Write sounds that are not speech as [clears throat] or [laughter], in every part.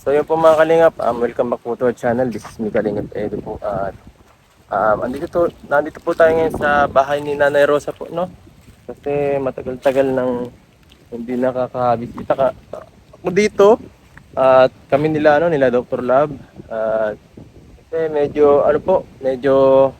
So yun po mga kalingap, um, welcome back po to our channel. This is me Kalingap Edo po. At um, andito, to, nandito po tayo ngayon sa bahay ni Nanay Rosa po, no? Kasi matagal-tagal nang hindi nakakabisita ka ako dito. At kami nila, ano, nila Dr. Lab. At kasi medyo, ano po, medyo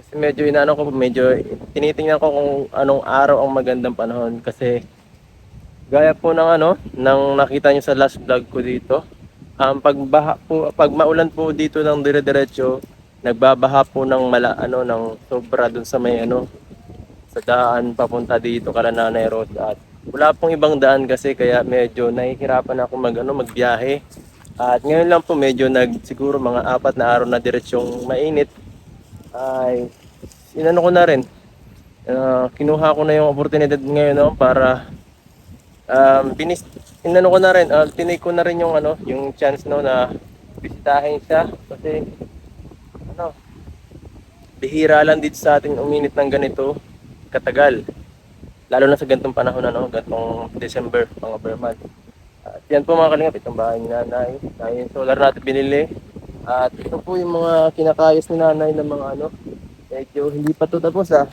kasi medyo inaano ko, medyo tinitingnan ko kung anong araw ang magandang panahon kasi Gaya po ng ano, nang nakita nyo sa last vlog ko dito. Um, pag baha po, pag maulan po dito ng dire-diretso, nagbabaha po ng mala ano ng sobra dun sa may ano sa daan papunta dito kala Nanay Road at wala pong ibang daan kasi kaya medyo nahihirapan ako mag ano magbiyahe. At ngayon lang po medyo nag siguro mga apat na araw na diretsyong mainit ay inano ko na rin. Ah, kinuha ko na yung oportunidad ngayon no, para um, binis inano ko na rin, uh, tinake ko na rin yung ano, yung chance no na bisitahin siya kasi ano, bihira lang dito sa ating uminit ng ganito katagal. Lalo na sa gantong panahon ano, gantong December, mga Burman. At yan po mga kalingap, itong bahay ni nanay. Na yung solar natin binili. At ito po yung mga kinakayos ni nanay ng mga ano, medyo hindi pa to tapos ah.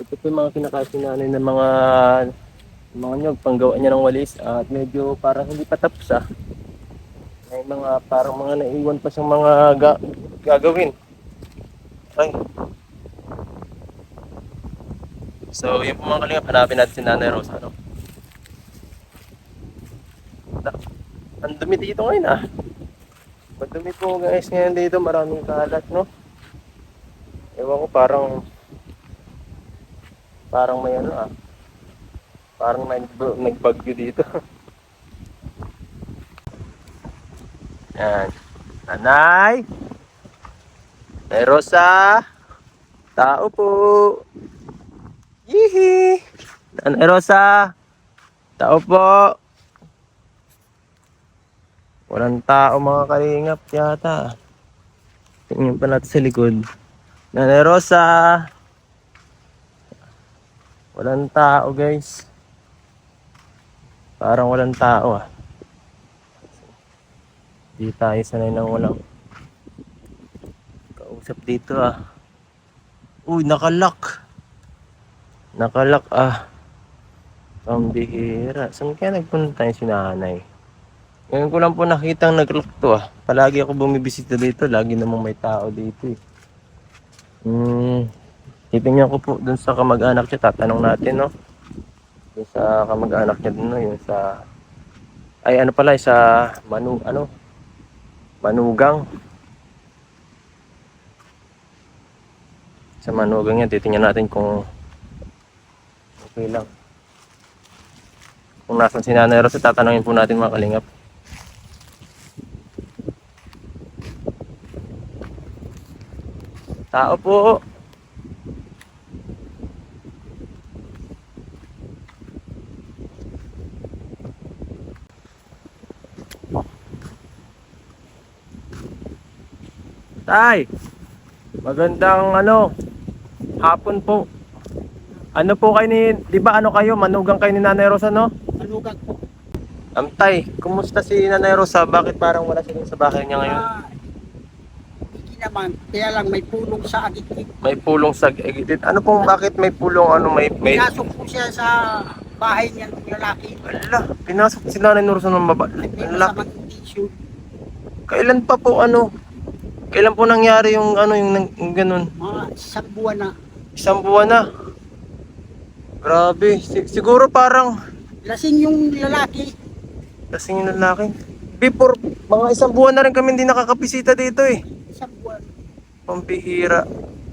Ito po yung mga kinakayos ni nanay ng mga mga nyog, panggawa niya ng walis at medyo parang hindi pa tapos ah. May mga parang mga naiwan pa siyang mga ga- gagawin. Ay. So, yun po mga kalingap, hanapin natin si Nanay Rosa, no? Na, ang dumi dito ngayon ah. Madumi po guys ngayon dito, maraming kalat, no? Ewan ko, parang parang may ano ah. Parang may nag- nagbagyo dito. Yan. Nanay! Nanay Rosa! Tao po! Yihi! Nanay Rosa! Tao po! Walang tao mga kalingap yata. Tingnan pa natin sa likod. Nanay Rosa! Walang tao guys. Parang walang tao ah. Di tayo sanay ng walang kausap dito ah. Uy, nakalak. Nakalak ah. Pambihira. Saan kaya nagpunta tayo si nanay? Ngayon ko lang po nakita ang naglock to ah. Palagi ako bumibisita dito. Lagi namang may tao dito eh. Hmm. Titingnan ko po dun sa kamag-anak niya. Tatanong natin no. Dun sa kamag-anak niya dun no. Yung sa... Ay ano pala. Sa Manu... Ano? Manugang. Sa Manugang yan. Titingnan natin kung... Okay lang. Kung nasan si Nanay Rose, tatanungin po natin mga kalingap. Tao po. Tay, magandang ano, hapon po. Ano po kayo ni, di ba ano kayo, manugang kayo ni Nanay Rosa, no? Malugang po. Um, tay, kumusta si Nanay Rosa? Bakit parang wala siya sa bahay niya ngayon? Ah, hindi naman, kaya lang may pulong sa agit-agit. May pulong sa gilid. Ano pong bakit may pulong ano may may Pinasok po siya sa bahay niya ng lalaki. Ala, pinasok si Nanay Rosa ng baba. May masamang kailan pa po ano? Kailan po nangyari yung ano yung, nang- yung ganun? Mga isang buwan na. Isang buwan na. Grabe, si- siguro parang Lasing yung lalaki. kasing yung lalaki. Before, mga isang buwan na rin kami hindi nakakapisita dito eh. Isang buwan. Pampihira.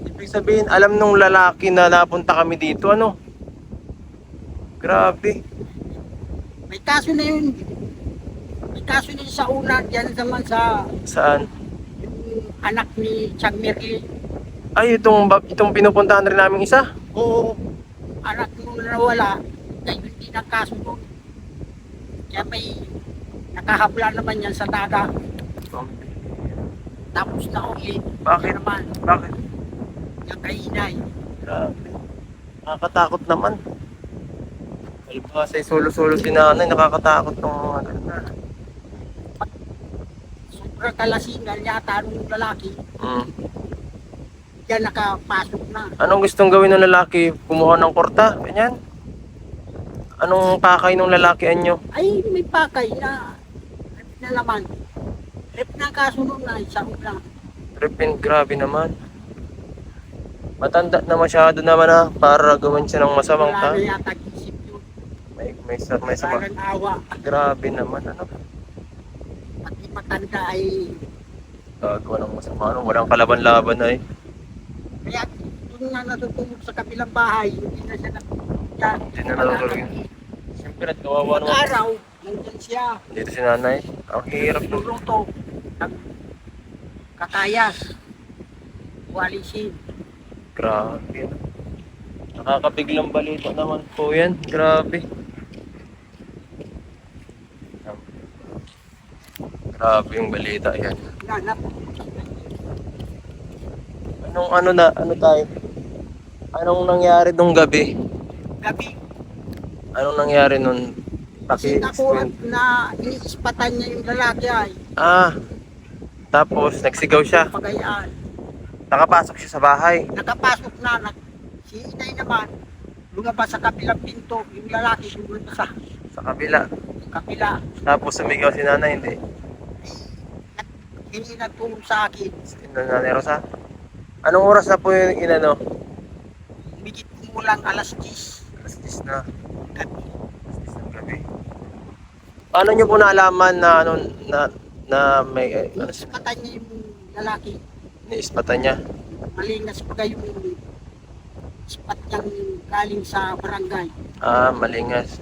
Ibig sabihin, alam nung lalaki na napunta kami dito, ano? Grabe. May kaso na yun. May kaso na yun sa una. Diyan naman sa Saan? Anak ni Chang Merli. Ay, itong, itong pinupuntahan rin namin isa. Oo. Anak nung nawala. Kaya hindi na kaso doon. Kaya may nakahabla naman yan sa daga. Tapos na uli. Bakit? naman. Bakit? Yung kainay. Grabe. Nakakatakot naman. Alba sa solo-solo si nanay, nakakatakot ng mga ganun. Kalasingan yata nung lalaki, Mm. yan nakapasok na. Anong gustong gawin ng lalaki? Kumuha ng korta? Ganyan? Anong pakay ng lalaki anyo? Ay, may pakay na, rep na naman. Rep na kasunod na, isang lang. Tripin, grabe naman. Matanda na masyado naman ha, para gawin siya ng masamang Wala ta. na yata isip yun. May, may, sa- may sama. Grabe naman, ano? Matanda ay, Gagawa ng masama, ano? Walang kalaban-laban na eh. kaya doon na natutulog sa kabilang bahay, hindi na siya natutulog. Hindi na natutulog yun. Siyempre, at kawawa naman. Araw, nandyan siya. Dito si nanay. Ang hirap ng Luluto. Nag- Kakayas. Walisin. Grabe. Nakakabiglang balita naman po yan. Grabe. Grabe yung balita yan. Anong ano na, ano tayo? Anong nangyari nung gabi? Gabi. Anong nangyari nun? Kasi nakuha na iniispatan niya yung lalaki ay. Ah. Tapos nagsigaw siya. Pagayaan. Nakapasok siya sa bahay. Nakapasok na. Nag, si inay naman. Lumabas sa kabilang pinto. Yung lalaki lumabas sa Sa kabila. kapila. Tapos sumigaw si nanay, hindi. Hindi nagtulong sa akin. Nanay Rosa. Anong oras na po yung inano? Bigit kumulang alas 10. Alas 10 na. Gabi. Alas 10 ng gabi. Paano nyo po naalaman na ano na na may eh, ano, Iniispatan niya yung lalaki. niispatan niya? Malingas pa yung ispat niyang galing sa barangay. Ah, malingas.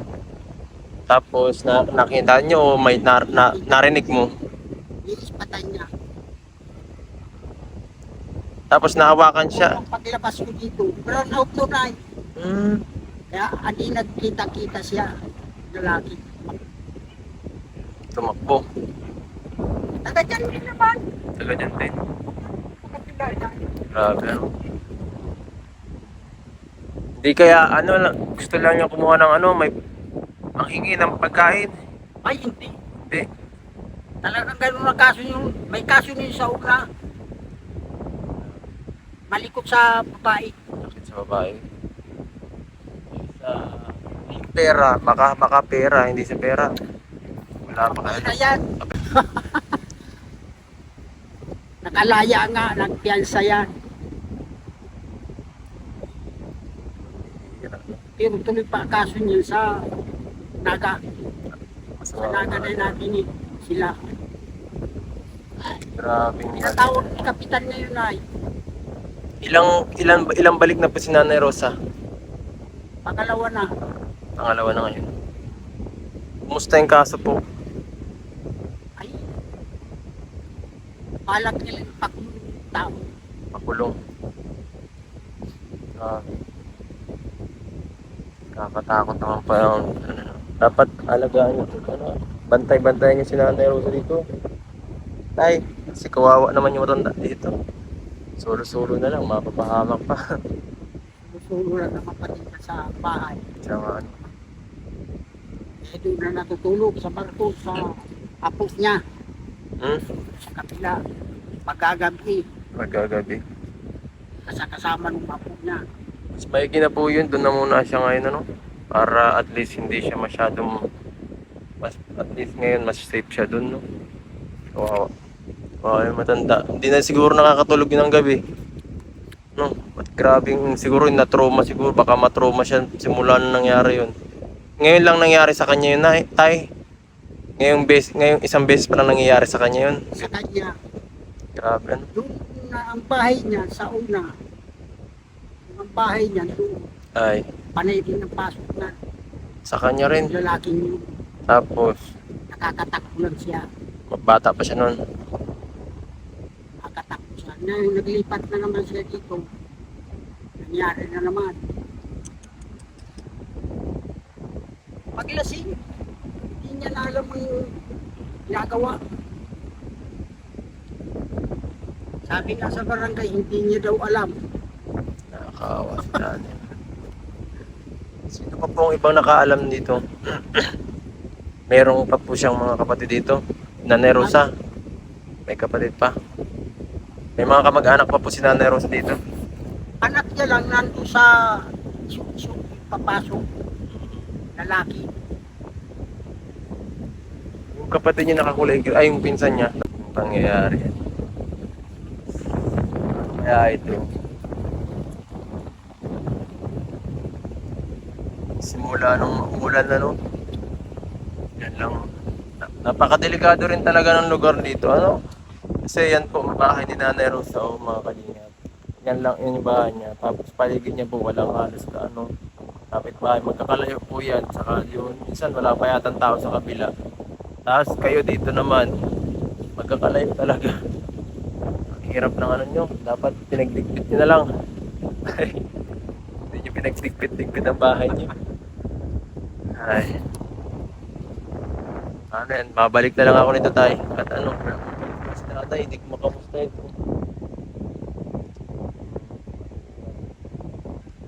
Tapos na nakita nyo o may na, na, narinig mo. Iniispatan niya. Tapos nahawakan siya. Kung paglabas ko dito, brown out to na. Hmm. Kaya hindi nagkita-kita siya, lalaki. Tumakbo. Taga dyan din naman. Taga dyan din. Grabe. Hindi kaya ano lang, gusto lang niya kumuha ng ano, may ang hingi ng pagkain. Ay, hindi. Hindi. Talagang ganun na kaso yung, may kaso niyo sa una. Malikot sa babae. Sakit sa babae. Sa pera, baka baka pera, hindi sa pera. Wala pa Kapag kaya. na yan. [laughs] Nakalaya nga, nagpiyansa yan. Pero tuloy pa kaso niya sa naga. Sa naga na natin sila. Grabe nga. Natawag ni kapitan na yun ay, Ilang ilan ilang balik na po si Nanay Rosa? pangalawa na. Pangalawa na ngayon. Kumusta yung kaso po? Ay, balak nila yung pakulong tao. Pakulong. Grabe. Kakatakot naman pa yung ano, dapat alagaan niyo ano, bantay-bantayan niyo si Nanay Rosa dito. Tay, si kawawa naman yung matanda dito. Solo-solo na lang, mapapahamak pa. Susulo lang naman pati na sa bahay. Tsaka ano, Eh, doon na natutulog sa barko sa apo niya hmm? sa kapila. Magagabi, Magagabi. kasi kasama ng apo niya. Mas maigi na po yun, doon na muna siya ngayon ano. Para at least hindi siya masyadong mas at least ngayon mas safe siya doon no. Kawawa. Kawawa yung matanda. Hindi na siguro nakakatulog yun ng gabi. No, at grabing siguro na trauma siguro baka matrauma siya simula nung nangyari yun. Ngayon lang nangyari sa kanya yun, nay, tay. Ngayong bes, ngayong isang beses pa lang nangyayari sa kanya yun. Sa kanya, Grabe ano. doon na ang bahay niya sa una. Ang bahay niya doon, Ay, panay din ang pasok na sa kanya rin. yung lalaking yun. Tapos, Nakakatakbo lang siya. bata pa siya noon. Nakakatakbo siya. Na, naglipat na naman siya dito. Nangyari na naman. Paglasing, hindi niya na alam ang ginagawa. Sabi nga sa barangay, hindi niya daw alam. Nakakawa si nanay. Sino pa po ang ibang nakaalam dito? [clears throat] Merong pa po siyang mga kapatid dito. Nanay Rosa. May kapatid pa. May mga kamag-anak pa po si Nanay Rose dito. Anak niya lang nandun sa suso, papasok. Lalaki. Yung kapatid niya nakakulay, ay yung pinsan niya. Yung pangyayari. Kaya ito. Simula nung umulan na no. Yan lang. Na- Napakadelikado rin talaga ng lugar dito. Ano? Kasi yan po, bahay ni Nanay Rosa o mga kalingap. Yan lang yun yung bahay niya. Tapos paligid niya po, walang halos ka ano. Kapit bahay, magkakalayo po yan. Saka yun, minsan wala pa yata tao sa kabila. Tapos kayo dito naman, magkakalayo talaga. Ang hirap ng ano nyo. Dapat pinagdigpit nyo na lang. [laughs] Hindi nyo pinagdigpit-digpit ang bahay nyo. Ay. Ano yan, babalik na lang ako nito tay. At ano, tatay, hindi ko makamusta ito.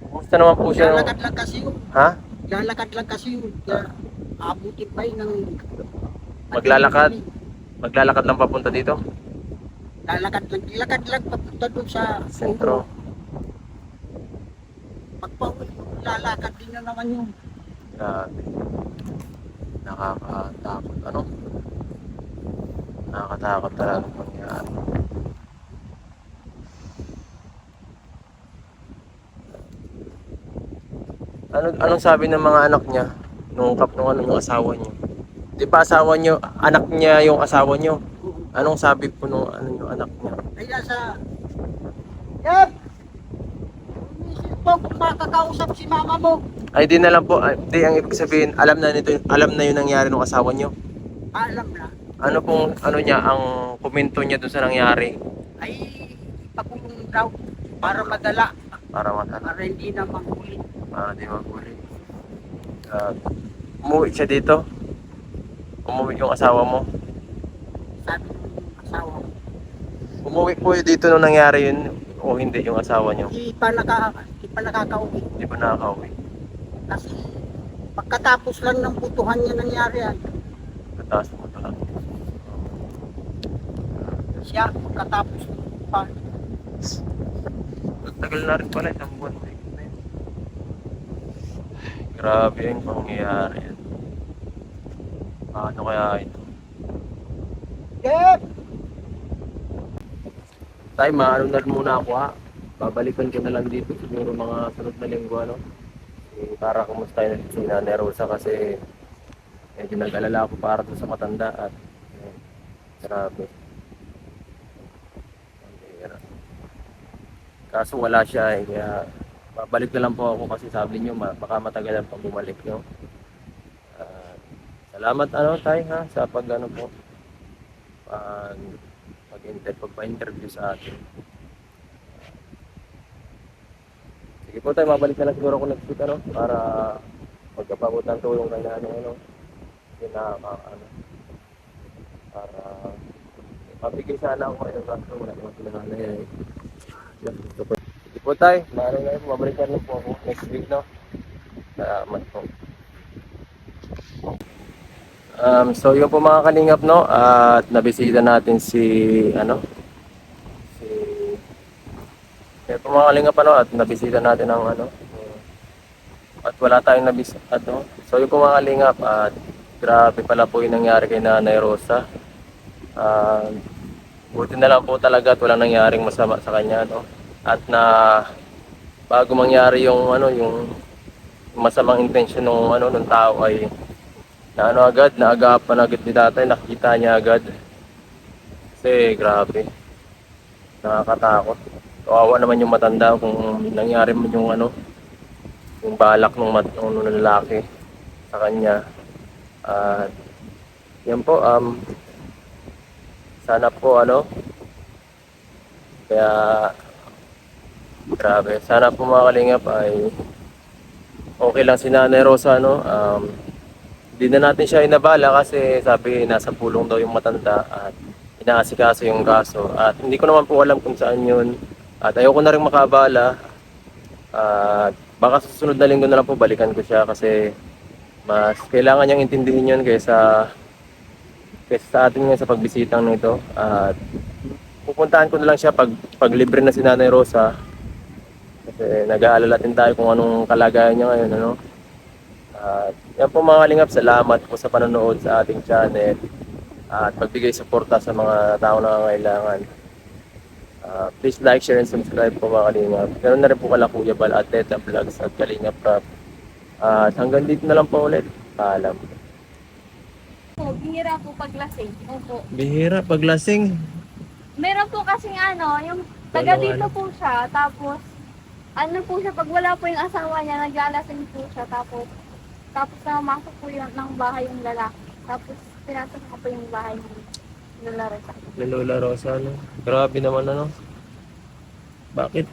Kumusta naman po siya? Lalakad lang kasi yun. Ha? Lalakad lang kasi yun. Kaya abutin pa yun ng... Maglalakad? Maglalakad lang papunta dito? Lalakad lang. Lakad lang papunta doon sa Sentro. Pagpauwi, lalakad din na naman yun. Grabe. Nakakatakot. Ano? Nakakatakot talaga mangyari. Ano anong sabi ng mga anak niya nung kap nung ano yung asawa niyo? Di ba asawa niyo, anak niya yung asawa niyo? Anong sabi po nung ano yung anak niya? Kaya sa... Yep! Umisip po kung makakausap si mama mo. Ay di na lang po, ay, di ang ibig sabihin, alam na nito, alam na yung nangyari nung asawa niyo. Alam na. Ano pong ano niya ang komento niya doon sa nangyari Ay ipakulong daw para madala. para matala Para hindi na mangulit. para di maghuli. Uh, umuwi siya dito. Umuwi yung asawa mo. Sabi ng asawa ko. Umuwi po dito nung nangyari yun o hindi yung asawa niyo. Hindi pa, naka, hindi pa nakakauwi. Hindi pa nakakauwi. Kasi pagkatapos lang ng butuhan niya nangyari yan. Tataas mo Siya, pagkatapos ng butuhan. Tagal na rin pala isang buwan. na yun. Grabe yung pangyayari yan. Ano kaya ito? Yep! Tay, maano na rin muna ako ha. Babalikan ko na lang dito siguro mga sunod na linggo ano. Eh, para kumustahin natin si Nanay Rosa kasi medyo nag-alala ako para sa matanda at eh, grabe. Ang hirap. Kaso wala siya eh, kaya babalik na lang po ako kasi sabi niyo baka matagalan pang bumalik no. Ah, salamat ano tay ha sa pag ano po pag pag-inter pagpa-interview sa atin. Sige po tayo, mabalik na lang siguro ako next week ano, para magkapabot ng tulong kay nanay ano. Yun na, ma- ano, para mabigay sana ako kayo kaso wala naman sila nanay gusto ko. Sige po tayo, maano na yun, mabalik na lang po ako. Next week no. Salamat po. Um, so yun po mga kalingap no? At nabisita natin si ano? Si yun po mga kalingap ano? At nabisita natin ang ano? At wala tayong nabis ano so yun po mga kalingap at grabe pala po yung nangyari kay Nanay Rosa. Ah, buti na lang po talaga at walang nangyaring masama sa kanya no at na bago mangyari yung ano yung masamang intensyon ng ano ng tao ay na ano agad, naagapan agad ni tatay, nakita niya agad. Kasi grabe, nakakatakot. Kawawa naman yung matanda kung nangyari man yung ano, yung balak ng mat ng lalaki sa kanya. At yan po, um, sana po ano, kaya grabe, sana po mga kalingap ay okay lang si Nanay Rosa no, um, hindi na natin siya inabala kasi sabi nasa pulong daw yung matanda at inaasikaso yung kaso. At hindi ko naman po alam kung saan yun. At ayoko na rin makabala. At baka susunod na linggo na lang po balikan ko siya kasi mas kailangan niyang intindihin yun kaysa kaysa sa atin ngayon sa pagbisitang nito. At pupuntahan ko na lang siya pag, pag libre na si Nanay Rosa. Kasi nag-aalala din tayo kung anong kalagayan niya ngayon. Ano? At yan po mga kalingap, salamat po sa panonood sa ating channel at pagbigay suporta sa mga tao na nangangailangan. Ah, please like, share, and subscribe po mga kalingap. Meron na rin po kala Kuya Bal at Teta Vlogs at Kalingap Rap. At hanggang dito na lang po ulit. Paalam. Bihira po paglasing. Opo. Bihira, paglasing. Meron po kasing ano, yung taga dito po siya, tapos ano po siya, pag wala po yung asawa niya, naglalasing po siya, tapos tapos namasok po yung ng bahay yung lalaki. Tapos pinasok ko po yung bahay ng lalaki. Ni Lola Rosa, no? Grabe naman, ano? Bakit?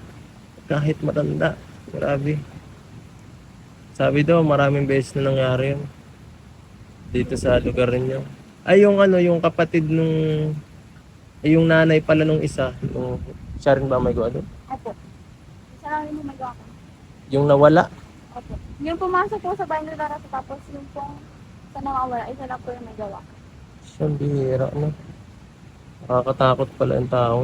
Kahit matanda. Grabe. Sabi daw, maraming beses na nangyari yun. Dito sa lugar ninyo. Ay, yung ano, yung kapatid nung... Ay, yung nanay pala nung isa. Yung, siya rin ba may gawa doon? Opo. Isa lang yung magawa ko. Yung nawala. Opo. Yung pumasok po sa bahay ng lalaki, tapos yung pong sa nawawala, isa lang po yung nagawa. Siyang bihira, no? Nakakatakot pala yung tao.